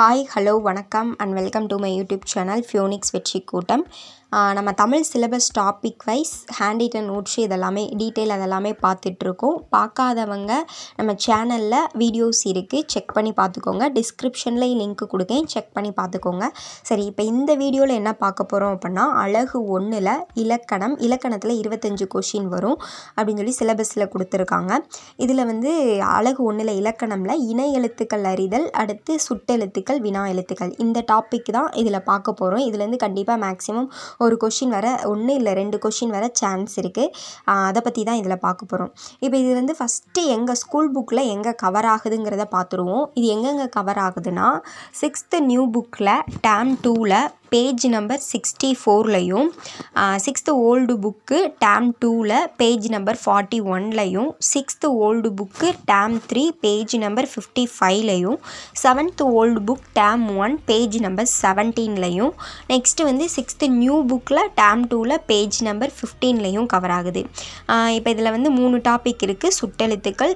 Hi hello வணக்கம் and welcome to my YouTube channel Phoenix Vetri Koottam. நம்ம Tamil syllabus topic wise hand written notes இதெல்லாமே detail அதெல்லாமே பார்த்துட்ருக்கோம். பார்க்காதவங்க நம்ம சேனலில் வீடியோஸ் இருக்குது செக் பண்ணி பார்த்துக்கோங்க. டிஸ்கிரிப்ஷனில் லிங்க் கொடுக்கேன் செக் பண்ணி பார்த்துக்கோங்க. சரி இப்போ இந்த வீடியோவில் என்ன பார்க்க போகிறோம் அப்படின்னா அழகு ஒன்றில் இலக்கணம் இலக்கணத்தில் இருபத்தஞ்சு கொஷின் வரும் அப்படின்னு சொல்லி சிலபஸில் கொடுத்துருக்காங்க. இதில் வந்து அழகு ஒன்றில் இலக்கணமில் இணை எழுத்துக்கள் அறிதல் அடுத்து சுட்டெழுத்துக்கள் வினா எழுத்துக்கள். இந்த டாபிக் தான் இதில் பார்க்க போகிறோம் இதுலேருந்து கண்டிப்பாக மேக்ஸிமம் ஒரு கொஷின் வர ஒன்று இல்லை ரெண்டு கொஷின் வர சான்ஸ் இருக்குது அதை பற்றி தான் இதில் பார்க்க போகிறோம் இப்போ இது வந்து ஃபஸ்ட்டு எங்கள் ஸ்கூல் புக்கில் எங்கே கவர் ஆகுதுங்கிறத பார்த்துருவோம். இது எங்கெங்கே கவர் ஆகுதுன்னா சிக்ஸ்த்து நியூ புக்கில் டேம் டூவில் பேஜ் நம்பர் சிக்ஸ்டி ஃபோர்லையும் சிக்ஸ்த்து ஓல்டு புக்கு டேம் டூவில் page number forty ஒன்லையும் sixth old book term three page number fifty ஃபைவ்லையும் seventh old book term one page number செவன்டீன்லையும் next வந்து sixth new புக்கில் term டூவில் page number ஃபிஃப்டீன்லையும் cover ஆகுது. இப்போ இதில் வந்து மூணு டாபிக் இருக்குது சுட்டெழுத்துக்கள்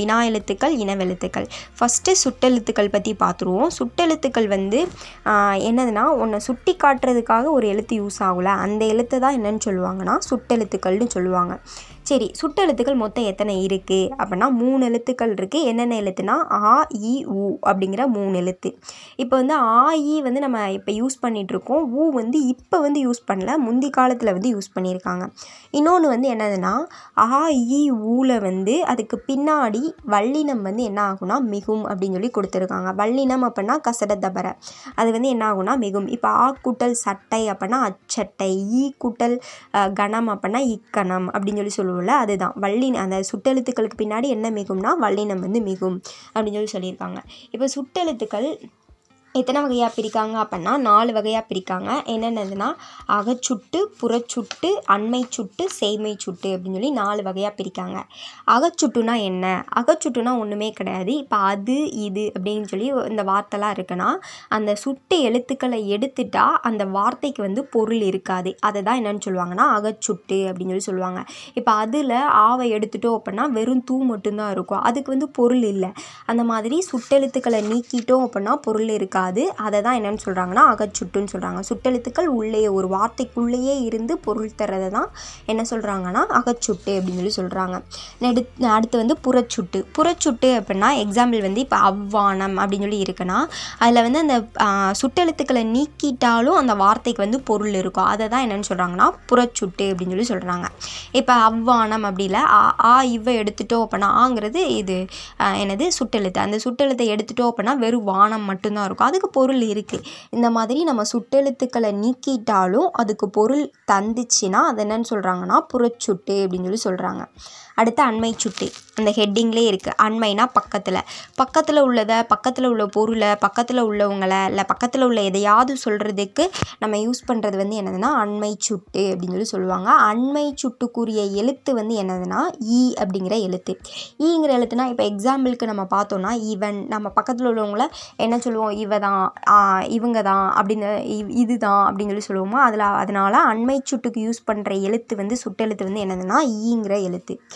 வினா எழுத்துக்கள் இனவெழுத்துக்கள். ஃபஸ்ட்டு சுட்டெழுத்துக்கள் பற்றி பார்த்துருவோம் சுட்டெழுத்துக்கள் வந்து என்னதுன்னா ஒன்று சுட்டி காட்டுறதுக்காக ஒரு எழுத்து யூஸ் ஆகல. அந்த எழுத்தை தான் என்னன்னு சொல்லுவாங்கன்னா சுட்டெழுத்துக்கள்னு சொல்லுவாங்க. சரி சுட்டெழுத்துக்கள் மொத்தம் எத்தனை இருக்குது அப்படின்னா மூணு எழுத்துக்கள் இருக்குது என்னென்ன எழுத்துனா ஆ இ உ அப்படிங்கிற மூணு எழுத்து. இப்போ வந்து ஆ இ வந்து நம்ம இப்போ யூஸ் பண்ணிகிட்ருக்கோம் ஊ வந்து இப்போ வந்து யூஸ் பண்ணல. முந்தி காலத்தில் வந்து யூஸ் பண்ணியிருக்காங்க. இன்னொன்று வந்து என்னதுன்னா ஆ இ ஊவில் வந்து அதுக்கு பின்னாடி வல்லினம் வந்து என்ன ஆகும்னா மிகும் அப்படின்னு சொல்லி கொடுத்துருக்காங்க. வல்லினம் அப்படின்னா கசட தபர. அது வந்து என்ன ஆகும்னா மிகும். இப்போ ஆ கூட்டல் சட்டை அப்படின்னா அச்சட்டை. ஈ கூட்டல் கணம் அப்படின்னா இக்கணம் அப்படின்னு சொல்லி சொல்லுவோம் சொல்லுவோம்ல அதுதான். வள்ளி அந்த சுட்டெழுத்துக்களுக்கு பின்னாடி என்ன மிகும்னா வள்ளினம் வந்து மிகும் அப்படின்னு சொல்லி சொல்லியிருக்காங்க. இப்போ சுட்டெழுத்துக்கள் எத்தனை வகையாக பிரிக்காங்க அப்படின்னா நாலு வகையாக பிரிக்காங்க. என்னென்னதுன்னா அகச்சுட்டு புறச்சுட்டு அண்மை சுட்டு சேமை சுட்டு அப்படின்னு சொல்லி நாலு வகையாக பிரிக்காங்க. அகச்சுட்டுனா என்ன? அகச்சுட்டுனா ஒன்றுமே கிடையாது. இப்போ அது இது அப்படின்னு சொல்லி இந்த வார்த்தைலாம் இருக்குன்னா அந்த சுட்டு எழுத்துக்களை எடுத்துட்டா அந்த வார்த்தைக்கு வந்து பொருள் இருக்காது. அதை தான் என்னென்னு சொல்லுவாங்கன்னா அகச்சுட்டு அப்படின்னு சொல்லி சொல்லுவாங்க. இப்போ அதில் ஆவை எடுத்துட்டோம் அப்படின்னா வெறும் தூ மட்டும்தான் இருக்கும். அதுக்கு வந்து பொருள் இல்லை. அந்த மாதிரி சுட்டெழுத்துக்களை நீக்கிட்டோம் அப்படின்னா பொருள் இருக்காது. கூடாது அதை தான் என்னென்னு சொல்கிறாங்கன்னா அகச்சுட்டுன்னு சொல்கிறாங்க சுட்டெழுத்துக்கள் உள்ளே ஒரு வார்த்தைக்குள்ளேயே இருந்து பொருள் தர்றதை தான் என்ன சொல்கிறாங்கன்னா அகச்சுட்டு அப்படின்னு சொல்லி சொல்கிறாங்க நெடு அடுத்து வந்து புறச்சுட்டு. புறச்சுட்டு அப்படின்னா எக்ஸாம்பிள் வந்து இப்போ அவ்வானம் அப்படின்னு சொல்லி இருக்குன்னா அதில் வந்து அந்த சுட்டெழுத்துக்களை நீக்கிட்டாலும் அந்த வார்த்தைக்கு வந்து பொருள் இருக்கும். அதை தான் என்னென்னு சொல்கிறாங்கன்னா புறச்சுட்டு அப்படின்னு சொல்லி சொல்கிறாங்க இப்போ அவ்வானம் அப்படி இல்லை. ஆ இவ எடுத்துட்டோம் அப்படின்னா ஆங்கிறது இது என்னது? சுட்டெழுத்து. அந்த சுட்டெழுத்தை எடுத்துட்டோம் அப்படின்னா வெறும் வானம் மட்டும்தான் இருக்கும். அதுக்கு பொருள் இருக்குது இந்த மாதிரி நம்ம சுட்டெழுத்துக்களை நீக்கிட்டாலும் அதுக்கு பொருள் தந்துச்சுன்னா அது என்னன்னு சொல்கிறாங்கன்னா புறச்சுட்டு அப்படின்னு சொல்லி சொல்கிறாங்க அடுத்து அண்மை சுட்டி. அந்த ஹெட்டிங்லேயே இருக்குது அண்மைனா பக்கத்தில். பக்கத்தில் உள்ளதை பக்கத்தில் உள்ள பொருளை பக்கத்தில் உள்ளவங்களை இல்லை பக்கத்தில் உள்ள எதையாவது சொல்கிறதுக்கு நம்ம யூஸ் பண்ணுறது வந்து என்னதுன்னா அண்மை சுட்டு அப்படின்னு சொல்லி சொல்லுவாங்க. அண்மை சுட்டுக்குரிய எழுத்து வந்து என்னதுன்னா ஈ அப்படிங்கிற எழுத்து. ஈங்கிற எழுத்துனா இப்போ எக்ஸாம்பிளுக்கு நம்ம பார்த்தோன்னா ஈவன் நம்ம பக்கத்தில் உள்ளவங்கள என்ன சொல்லுவோம்? இவ தான் இவங்க தான் அப்படின்னு இது தான் அப்படின்னு சொல்லி சொல்லுவோமோ? அதில் அதனால் அண்மை சுட்டுக்கு யூஸ் பண்ணுற எழுத்து வந்து சுட்டெழுத்து வந்து என்னதுன்னா ஈங்கிற எழுத்து.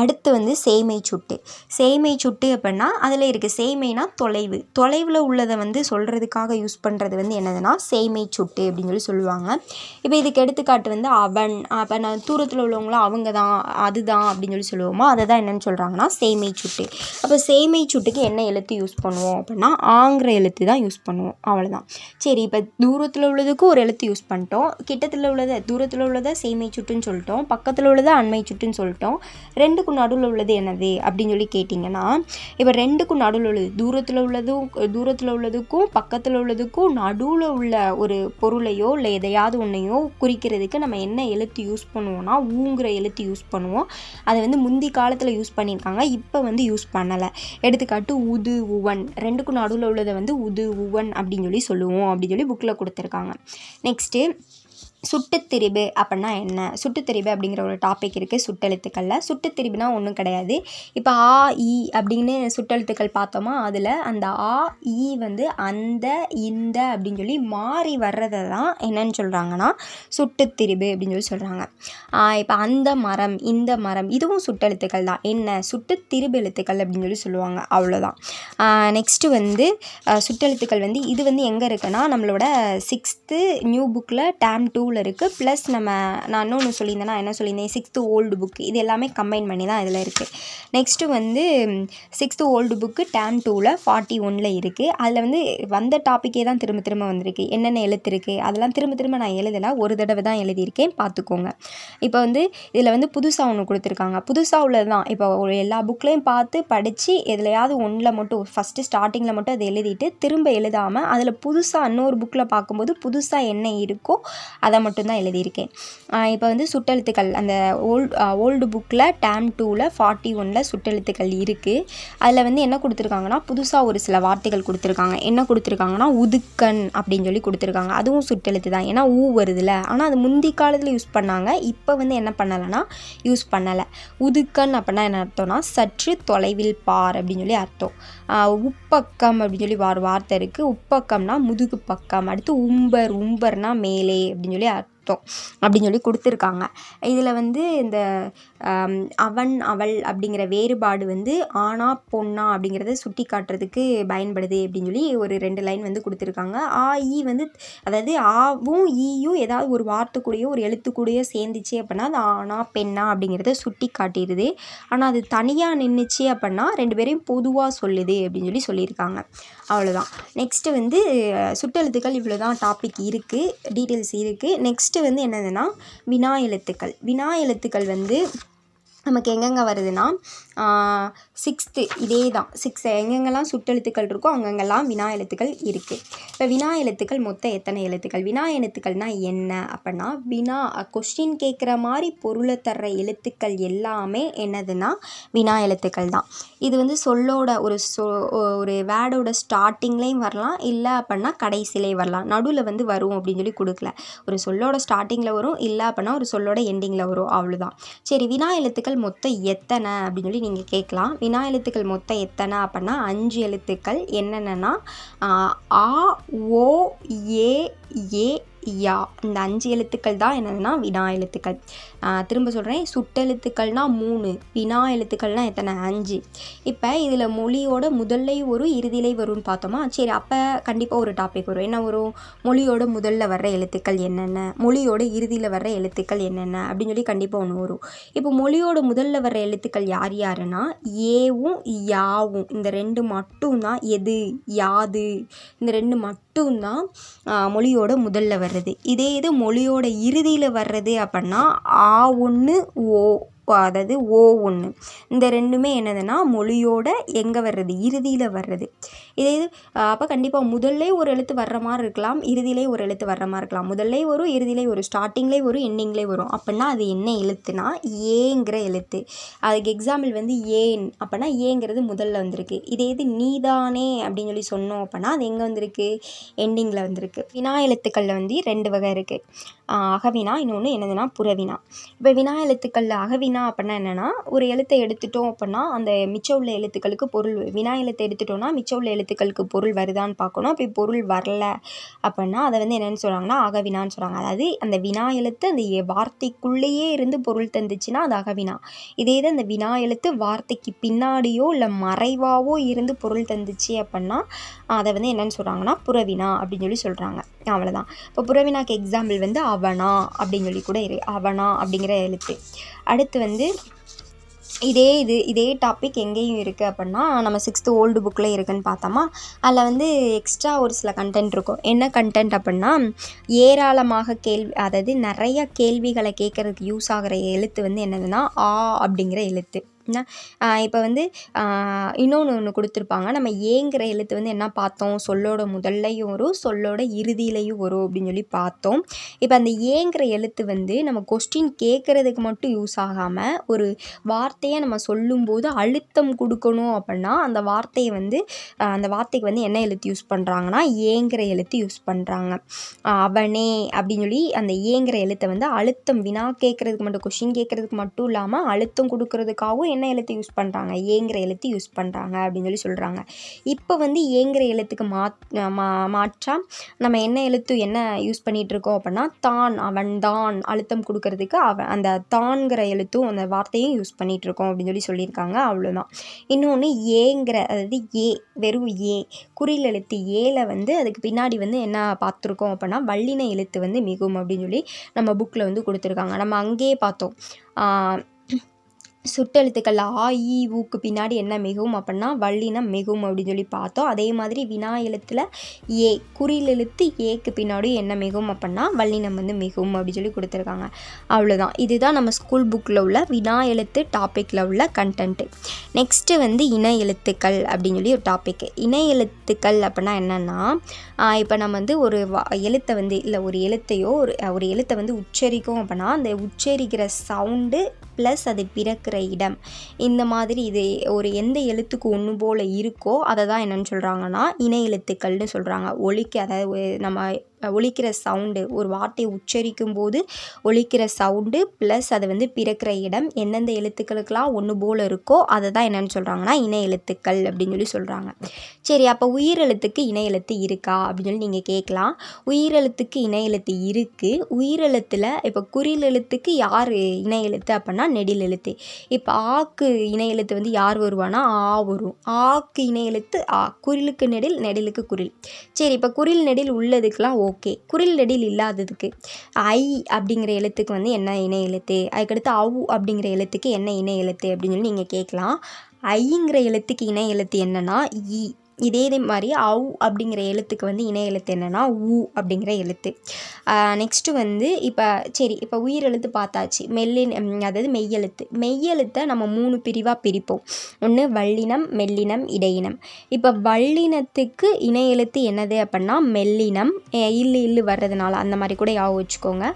அடுத்து வந்து சேமை சுட்டு. சேமை சுட்டு அப்படின்னா அதில் இருக்குது சேமைனா தொலைவு. தொலைவில் உள்ளதை வந்து சொல்கிறதுக்காக யூஸ் பண்ணுறது வந்து என்னதுன்னா சேமை சுட்டு அப்படின்னு சொல்லி சொல்லுவாங்க. இப்போ இதுக்கு எடுத்துக்காட்டு வந்து அவன். அப்போ நான் தூரத்தில் உள்ளவங்களாம் அவங்க தான் அதுதான் அப்படின்னு சொல்லி சொல்லுவோமோ அதை தான் என்னென்னு சொல்கிறாங்கன்னா சேமை சுட்டு. அப்போ சேமை சுட்டுக்கு என்ன எழுத்து யூஸ் பண்ணுவோம் அப்படின்னா ஆங்கிற எழுத்து தான் யூஸ் பண்ணுவோம். அவ்வளோதான் சரி இப்போ தூரத்தில் உள்ளதுக்கும் ஒரு எழுத்து யூஸ் பண்ணிட்டோம். கிட்டத்தில் உள்ளதை தூரத்தில் உள்ளதை சேமை சுட்டுன்னு சொல்லிட்டோம். பக்கத்தில் உள்ளதை அண்மை சுட்டுன்னு சொல்லிட்டோம். ரெண்டு ரெண்டுக்கும் நடுவில் உள்ளது என்னது அப்படின்னு சொல்லி கேட்டிங்கன்னா இப்போ ரெண்டுக்கும் நடுவில் உள்ளது தூரத்தில் உள்ளதும் தூரத்தில் உள்ளதுக்கும் பக்கத்தில் உள்ளதுக்கும் நடுவில் உள்ள ஒரு பொருளையோ இல்லை எதையாவது ஒன்றையோ குறிக்கிறதுக்கு நம்ம என்ன எழுத்து யூஸ் பண்ணுவோம்னா ஊங்கிற எழுத்து யூஸ் பண்ணுவோம். அதை வந்து முந்தி காலத்தில் யூஸ் பண்ணியிருக்காங்க இப்போ வந்து யூஸ் பண்ணலை. எடுத்துக்காட்டு உது உவன். ரெண்டுக்கும் நடுவில் உள்ளதை வந்து உது உவன் அப்படின்னு சொல்லி சொல்லுவோம் அப்படின்னு சொல்லி புக்கில் கொடுத்துருக்காங்க. நெக்ஸ்ட்டு சுட்டுத்திரிபு அப்படின்னா என்ன? சுட்டுத்திரிபு அப்படிங்கிற ஒரு டாபிக் இருக்குது சுட்டெழுத்துக்களில். சுட்டுத்திரிபுனா ஒன்றும் கிடையாது. இப்போ ஆ இ அப்படின்னு சுட்டெழுத்துக்கள் பார்த்தோமா? அதில் அந்த ஆ இ வந்து அந்த இந்த அப்படின்னு சொல்லி மாறி வர்றதை தான் என்னன்னு சொல்கிறாங்கன்னா சுட்டுத்திரிபு அப்படின்னு சொல்லி சொல்கிறாங்க இப்போ அந்த மரம் இந்த மரம் இதுவும் சுட்டெழுத்துக்கள் தான். என்ன? சுட்டுத்திரிபு எழுத்துக்கள் அப்படின்னு சொல்லி சொல்லுவாங்க. அவ்வளோதான் நெக்ஸ்ட்டு வந்து சுட்டெழுத்துக்கள் வந்து இது வந்து எங்கே இருக்குன்னா நம்மளோட சிக்ஸ்த்து நியூ புக்கில் டேம் டூ டூவில் இருக்குது ப்ளஸ் நம்ம நான் இன்னொன்று சொல்லியிருந்தேன்னா என்ன சொல்லியிருந்தேன்? சிக்ஸ்த்து ஓல்டு புக் இது எல்லாமே கம்பைன் பண்ணி தான் இதில் இருக்குது நெக்ஸ்ட்டு வந்து சிக்ஸ்த்து ஓல்டு புக்கு டேம் டூவில் ஃபார்ட்டி ஒனில் இருக்குது அதில் வந்து வந்த டாப்பிக்கே தான் திரும்ப திரும்ப வந்திருக்கு. என்னென்ன எழுத்து இருக்குது அதெல்லாம் திரும்ப திரும்ப நான் எழுதலை. ஒரு தடவை தான் எழுதியிருக்கேன். பார்த்துக்கோங்க. இப்போ வந்து இதில் வந்து புதுசாக ஒன்று கொடுத்துருக்காங்க. புதுசாக உள்ளது தான். இப்போ ஒரு எல்லா புக்லேயும் பார்த்து படித்து எதுலையாவது ஒன்றில் மட்டும் ஃபஸ்ட்டு ஸ்டார்டிங்கில் மட்டும் அதை எழுதிட்டு திரும்ப எழுதாமல் அதில் புதுசாக இன்னொரு புக்கில் பார்க்கும்போது புதுசாக என்ன இருக்கோ அதை மட்டும்தான் எழுதியிருக்கேன். இப்போ வந்து சுட்டெழுத்துக்கள் அந்த ஓல்டு ஓல்டு புக்கில் டேம் டூவில் ஃபார்ட்டி ஒனில் சுட்டெழுத்துக்கள் இருக்குது அதில் வந்து என்ன கொடுத்துருக்காங்கன்னா புதுசாக ஒரு சில வார்த்தைகள் கொடுத்துருக்காங்க. என்ன கொடுத்துருக்காங்கன்னா உதுக்கன் அப்படின்னு சொல்லி கொடுத்துருக்காங்க. அதுவும் சுட்டெழுத்து தான். ஏன்னா ஊ வருதுல்ல ஆனால் அது முந்தி காலத்தில் யூஸ் பண்ணாங்க. இப்போ வந்து என்ன பண்ணலைன்னா யூஸ் பண்ணலை. உதுக்கன் அப்படின்னா என்ன அர்த்தம்னா சற்று தொலைவில் பார் அப்படின்னு சொல்லி அர்த்தம். உப்பக்கம் அப்படின்னு சொல்லி வார் வார்த்தை இருக்குது உப்பக்கம்னா முதுகு பக்கம் அடுத்து உம்பர் உம்பர்னா மேலே அப்படின்னு சொல்லி that. அர்த்தம் அப்படின்னு சொல்லி கொடுத்துருக்காங்க. இதில் வந்து இந்த அவன் அவள் அப்படிங்கிற வேறுபாடு வந்து ஆனா பொண்ணா அப்படிங்கிறத சுட்டி காட்டுறதுக்கு பயன்படுது அப்படின்னு சொல்லி ஒரு ரெண்டு லைன் வந்து கொடுத்துருக்காங்க. ஆ ஈ வந்து அதாவது ஆவும் ஈயும் ஏதாவது ஒரு வார்த்தை கூடயோ ஒரு எழுத்து கூடயோ சேர்ந்துச்சு அப்படின்னா அது ஆணா பெண்ணா அப்படிங்கிறத சுட்டி காட்டிடுது. ஆனால் அது தனியாக நின்றுச்சு அப்படின்னா ரெண்டு பேரையும் பொதுவாக சொல்லுது அப்படின்னு சொல்லி சொல்லியிருக்காங்க. அவ்வளோதான் நெக்ஸ்ட்டு வந்து சுட்டெழுத்துக்கள் இவ்வளோ தான் டாபிக் இருக்குது டீட்டெயில்ஸ் இருக்குது நெக்ஸ்ட் நெக்ஸ்ட்டு வந்து என்னதுன்னா வினா எழுத்துக்கள். வினா எழுத்துக்கள் வந்து நமக்கு எங்கெங்கே வருதுன்னா சிக்ஸ்த்து இதே தான். சிக்ஸ் எங்கெங்கெல்லாம் சுட்டெழுத்துக்கள் இருக்கோ அங்கங்கெல்லாம் வினா எழுத்துக்கள் இருக்குது இப்போ வினா எழுத்துக்கள் மொத்தம் எத்தனை எழுத்துக்கள்? வினா எழுத்துக்கள்னால் என்ன அப்படின்னா வினா கொஸ்டின் கேட்குற மாதிரி பொருளை தர்ற எழுத்துக்கள் எல்லாமே என்னதுன்னா வினா எழுத்துக்கள் தான். இது வந்து சொல்லோட ஒரு சொ ஒரு வேர்டோட ஸ்டார்டிங்லேயும் வரலாம். இல்லை அப்படின்னா கடைசியிலே வரலாம். நடுவில் வந்து வரும் அப்படின்னு சொல்லி கொடுக்கல. ஒரு சொல்லோட ஸ்டார்டிங்கில் வரும். இல்லை அப்படின்னா ஒரு சொல்லோட எண்டிங்கில் வரும். அவ்வளோதான் சரி வினா எழுத்துக்கள் மொத்தம் எத்தனை அப்படின்னு சொல்லி நீங்கள் கேட்கலாம். வினா எழுத்துக்கள் மொத்தம் எத்தனை அப்படின்னா அஞ்சு எழுத்துக்கள். என்னென்னா ஆ ஓ ஏ ஏ யா இந்த அஞ்சு எழுத்துக்கள் தான் என்னதுன்னா வினா எழுத்துக்கள். திரும்ப சொல்கிறேன் சுட்டெழுத்துக்கள்னால் மூணு வினா எழுத்துக்கள்னால் எத்தனை? அஞ்சு. இப்போ இதில் மொழியோட முதல்லை வரும் இறுதியிலே வரும்னு பார்த்தோமா? சரி அப்போ கண்டிப்பாக ஒரு டாபிக் வரும். என்ன வரும்? மொழியோட முதல்ல வர்ற எழுத்துக்கள் என்னென்ன? மொழியோட இறுதியில் வர்ற எழுத்துக்கள் என்னென்ன? அப்படின்னு சொல்லி கண்டிப்பாக ஒன்று வரும். இப்போ மொழியோட முதல்ல வர்ற எழுத்துக்கள் யார் யாருன்னா ஏவும் யாவும். இந்த ரெண்டு மட்டும்தான். எது யாது. இந்த ரெண்டு மட்டும்தான் மொழியோட முதல்ல வர்றது. இதே இது மொழியோட இறுதியில் வர்றது அப்படின்னா ஆ ஒன்று ஓ. அதாவது ஓ ஒன்று இந்த ரெண்டுமே என்னதுன்னா மொழியோட எங்கே வர்றது? இறுதியில் வர்றது. இதே இது அப்போ கண்டிப்பாக முதல்ல ஒரு எழுத்து வர்ற மாதிரி இருக்கலாம் இறுதியிலே ஒரு எழுத்து வர்ற மாதிரி இருக்கலாம். முதல்லே வரும் இறுதியிலே வரும் ஸ்டார்டிங்லேயே வரும் எண்டிங்லேயே வரும். அப்படின்னா அது என்ன எழுத்துனா ஏங்கிற எழுத்து. அதுக்கு எக்ஸாம்பிள் வந்து ஏன். அப்படின்னா ஏங்கிறது முதல்ல வந்திருக்கு. இதே இது நீதானே அப்படின்னு சொல்லி சொன்னோம் அப்படின்னா அது எங்கே வந்திருக்கு? எண்டிங்கில் வந்திருக்கு. வினா எழுத்துக்களில் வந்து ரெண்டு வகை இருக்குது அகவினா இன்னொன்று என்னதுன்னா புறவினா. இப்போ வினா எழுத்துக்களில் அகவினா அப்படின்னா என்னென்னா ஒரு எழுத்தை எடுத்துட்டோம் அப்படின்னா அந்த மிச்சம் உள்ள எழுத்துக்களுக்கு பொருள் வினா எழுத்தை எடுத்துட்டோம்னா மிச்சம் உள்ள எழுத்துக்களுக்கு பொருள் வருதான்னு பார்க்கணும். அப்படி பொருள் வரல அப்படின்னா அதை வந்து என்னென்னு சொல்கிறாங்கன்னா அகவினான்னு சொல்கிறாங்க அதாவது அந்த வினா எழுத்து அந்த வார்த்தைக்குள்ளேயே இருந்து பொருள் தந்துச்சுன்னா அது அகவினா. இதே இது அந்த வினா எழுத்து வார்த்தைக்கு பின்னாடியோ இல்லை மறைவாவோ இருந்து பொருள் தந்துச்சு அப்படின்னா அதை வந்து என்னென்னு சொல்கிறாங்கன்னா புறவினா அப்படின்னு சொல்லி சொல்கிறாங்க அவ்வளோதான் இப்போ புறவினாக்கு எக்ஸாம்பிள் வந்து அவனா அப்படின்னு சொல்லி கூட இரு அவனா அப்படிங்கிற எழுத்து. அடுத்து வந்து இதே இது இதே டாபிக் எங்கேயும் இருக்குது அப்படின்னா நம்ம சிக்ஸ்த்து ஓல்டு புக்கில் இருக்குன்னு பார்த்தோமா? அதில் வந்து எக்ஸ்ட்ரா ஒரு சில கண்டென்ட் இருக்கும். என்ன கண்டென்ட் அப்படின்னா ஏராளமாக கேள்வி அதாவது நிறைய கேள்விகளை கேட்குறதுக்கு யூஸ் ஆகிற எழுத்து வந்து என்னதுன்னா ஆ அப்படிங்கிற எழுத்து. என்ன இப்போ வந்து இன்னொன்று ஒன்று கொடுத்துருப்பாங்க. நம்ம ஏங்கிற எழுத்து வந்து என்ன பார்த்தோம்? சொல்லோட முதல்லையும் வரும் சொல்லோட இறுதியிலையும் வரும் அப்படின்னு சொல்லி பார்த்தோம். இப்போ அந்த ஏங்கிற எழுத்து வந்து நம்ம கொஸ்டின் கேட்குறதுக்கு மட்டும் யூஸ் ஆகாமல் ஒரு வார்த்தையை நம்ம சொல்லும்போது அழுத்தம் கொடுக்கணும் அப்படின்னா அந்த வார்த்தையை வந்து அந்த வார்த்தைக்கு வந்து என்ன எழுத்து யூஸ் பண்ணுறாங்கன்னா ஏங்கிற எழுத்து யூஸ் பண்ணுறாங்க அவனே அப்படின்னு சொல்லி அந்த ஏங்கிற எழுத்தை வந்து அழுத்தம் வினா கேட்குறதுக்கு மட்டும் கொஷின் கேட்குறதுக்கு மட்டும் இல்லாமல் அழுத்தம் கொடுக்கறதுக்காகவும் என்ன என்ன எழுத்து யூஸ் பண்ணுறாங்க ஏங்கிற எழுத்து யூஸ் பண்ணுறாங்க அப்படின்னு சொல்லி சொல்கிறாங்க இப்போ வந்து ஏங்கிற எழுத்துக்கு மாத் மா மாற்றா நம்ம என்ன எழுத்து என்ன யூஸ் பண்ணிகிட்ருக்கோம் அப்படின்னா தான் அவன் தான் அழுத்தம் கொடுக்கறதுக்கு அவன் அந்த தான்கிற எழுத்தும் அந்த வார்த்தையும் யூஸ் பண்ணிகிட்ருக்கோம் அப்படின்னு சொல்லி சொல்லியிருக்காங்க. அவ்வளோதான் இன்னொன்று ஏங்கிற அதாவது ஏ வெறும் ஏ குறில் எழுத்து ஏல வந்து அதுக்கு பின்னாடி வந்து என்ன பார்த்துருக்கோம் அப்படின்னா வல்லின எழுத்து வந்து மிகும் அப்படின்னு சொல்லி நம்ம புக்கில் வந்து கொடுத்துருக்காங்க. நம்ம அங்கேயே பார்த்தோம். சுட்டெழுத்துக்கள் ஆ இ ஊக்கு பின்னாடி என்ன மிகும் அப்படின்னா வள்ளினம் மிகும் அப்படின்னு சொல்லி பார்த்தோம். அதே மாதிரி வினா எழுத்தில் ஏ குறியில் எழுத்து ஏக்கு பின்னாடி என்ன மிகும் அப்படின்னா வள்ளினம் வந்து மிகும் அப்படின்னு சொல்லி கொடுத்துருக்காங்க. அவ்வளோதான் இதுதான் நம்ம ஸ்கூல் புக்கில் உள்ள வினா எழுத்து டாப்பிக்கில் உள்ள கண்டென்ட்டு நெக்ஸ்ட்டு வந்து இன எழுத்துக்கள் அப்படின்னு சொல்லி ஒரு டாபிக் இன எழுத்துக்கள் அப்படின்னா என்னென்னா இப்போ நம்ம வந்து ஒரு எழுத்தை வந்து இல்லை ஒரு எழுத்தையோ ஒரு ஒரு எழுத்தை வந்து உச்சரிக்கும் அப்படின்னா அந்த உச்சரிக்கிற சவுண்டு ப்ளஸ் அது பிறக்கிற இடம். இந்த மாதிரி இது ஒரு எந்த எழுத்துக்கு ஒன்று போல் இருக்கோ அதை தான் என்னென்னு சொல்கிறாங்கன்னா இணை எழுத்துக்கள்னு சொல்கிறாங்க ஒலிக்கு அதாவது நம்ம ஒழிக்கிற சவுண்டு ஒரு வார்த்தையை உச்சரிக்கும் போது ஒழிக்கிற சவுண்டு ப்ளஸ் அதை வந்து பிறக்கிற இடம் எந்தெந்த எழுத்துக்களுக்கெல்லாம் ஒன்று போல் இருக்கோ அதை தான் என்னென்னு சொல்கிறாங்கன்னா இணை எழுத்துக்கள் அப்படின்னு சொல்லி சொல்கிறாங்க சரி அப்போ உயிரெழுத்துக்கு இணை எழுத்து இருக்கா அப்படின்னு சொல்லி நீங்கள் கேட்கலாம். உயிரெழுத்துக்கு இணை எழுத்து இருக்குது உயிரெழுத்தில் இப்போ குறில் எழுத்துக்கு யார் இணை எழுத்து அப்படின்னா நெடில் எழுத்து. இப்போ ஆக்கு இணை எழுத்து வந்து யார் வருவானா ஆ வரும். ஆக்கு இணை எழுத்து ஆ குறிலுக்கு நெடில் நெடிலுக்கு குரில் சரி இப்போ குரில் நெடில் உள்ளதுக்கெலாம் ஓ ஓகே. குரில் இல்லாததுக்கு. ஐ அப்படிங்கிற எழுத்துக்கு வந்து என்ன இணை எழுத்து? அதுக்கடுத்து அவு அப்படிங்கிற எழுத்துக்கு என்ன இணை எழுத்து அப்படின்னு சொல்லி நீங்கள் கேட்கலாம். ஐங்கிற எழுத்துக்கு இணை எழுத்து என்னென்னா இ இதே இதே மாதிரி அவு அப்படிங்கிற எழுத்துக்கு வந்து இணை எழுத்து என்னென்னா ஊ அப்படிங்கிற எழுத்து. நெக்ஸ்ட்டு வந்து இப்போ சரி இப்போ உயிர் எழுத்து பார்த்தாச்சு. மெல்லின் அதாவது மெய்யெழுத்து. மெய்யெழுத்தை நம்ம மூணு பிரிவாக பிரிப்போம். ஒன்று வல்லினம் மெல்லினம் இடையினம். இப்போ வல்லினத்துக்கு இணை எழுத்து என்னது அப்படின்னா மெல்லினம். இல்லு இல்லு வர்றதுனால அந்த மாதிரி கூட யாவும் வச்சுக்கோங்க.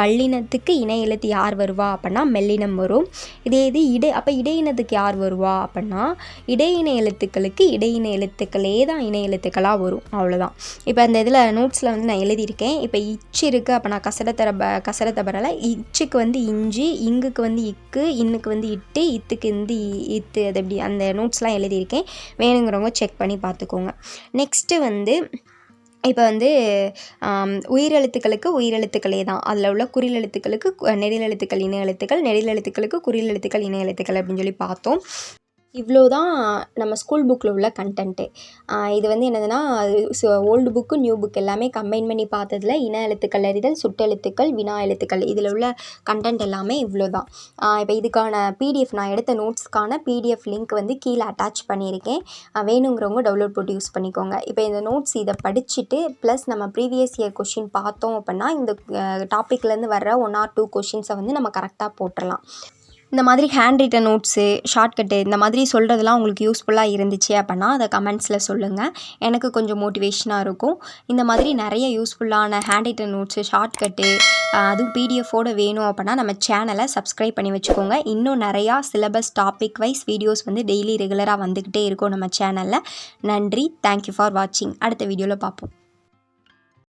வல்லினத்துக்கு இணை எழுத்து யார் வருவா அப்படின்னா மெல்லினம் வரும். இதே இது இடை அப்போ இடையினத்துக்கு யார் வருவா அப்படின்னா இடையின எழுத்துக்களுக்கு இடையின எழுத்து எழுத்துக்களே தான் இணை எழுத்துக்களாக வரும். அவ்வளோதான் இப்போ அந்த இதில் நோட்ஸில் வந்து நான் எழுதியிருக்கேன். இப்போ இச்சு இருக்குது அப்போ நான் கசரத்தர ப கசரத்தை பரல இச்சுக்கு வந்து இஞ்சி இங்குக்கு வந்து இக்கு இன்னுக்கு வந்து இட்டு இத்துக்கு வந்து இத்து அது எப்படி அந்த நோட்ஸ்லாம் எழுதியிருக்கேன். வேணுங்கிறவங்க செக் பண்ணி பார்த்துக்கோங்க. நெக்ஸ்ட்டு வந்து இப்போ வந்து உயிரெழுத்துக்களுக்கு உயிரெழுத்துக்களே தான். அதில் உள்ள குறில் எழுத்துக்களுக்கு நெடில் எழுத்துக்கள் இணை எழுத்துக்கள் நெடில் எழுத்துக்களுக்கு குறில் எழுத்துக்கள் இணைய எழுத்துக்கள் அப்படின்னு சொல்லி பார்த்தோம். இவ்வளோ தான் நம்ம ஸ்கூல் புக்கில் உள்ள கண்டென்ட்டு இது வந்து என்னதுன்னா so old book new book எல்லாமே கம்பைன் பண்ணி பார்த்ததில் இன எழுத்துக்கள் அறிதல் சுட்டெழுத்துக்கள் வினா எழுத்துக்கள். இதில் உள்ள கண்டென்ட் எல்லாமே இவ்வளோ தான் இப்போ இதுக்கான பிடிஎஃப் நான் எடுத்த நோட்ஸ்க்கான பிடிஎஃப் லிங்க் வந்து கீழே அட்டாச் பண்ணியிருக்கேன். வேணுங்கிறவங்க டவுன்லோட் போட்டு யூஸ் பண்ணிக்கோங்க. இப்போ இந்த நோட்ஸ் இதை படிச்சுட்டு ப்ளஸ் நம்ம ப்ரீவியஸ் இயர் கொஷின் பார்த்தோம் அப்படின்னா இந்த டாப்பிக்லேருந்து வர்ற ஒன் ஆர் டூ கொஷின்ஸை வந்து நம்ம கரெக்டாக போட்டுடலாம் இந்த மாதிரி ஹேண்ட் ரிட்டன் நோட்ஸு ஷார்ட்கட்டு இந்த மாதிரி சொல்கிறதுலாம் உங்களுக்கு யூஸ்ஃபுல்லாக இருந்துச்சு அப்படின்னா அதை கமெண்ட்ஸில் சொல்லுங்கள் எனக்கு கொஞ்சம் மோட்டிவேஷனாக இருக்கும். இந்த மாதிரி நிறைய யூஸ்ஃபுல்லான ஹேண்ட் ரிட்டன் நோட்ஸு ஷார்ட்கட்டு அதுவும் பிடிஎஃபோடு வேணும் அப்படின்னா நம்ம சேனலை சப்ஸ்கிரைப் பண்ணி வச்சுக்கோங்க. இன்னும் நிறையா சிலபஸ் டாபிக் வைஸ் வீடியோஸ் வந்து டெய்லி ரெகுலராக வந்துக்கிட்டே இருக்கும் நம்ம சேனலில் நன்றி. தேங்க்யூ ஃபார் வாட்சிங் அடுத்த வீடியோவில் பார்ப்போம்.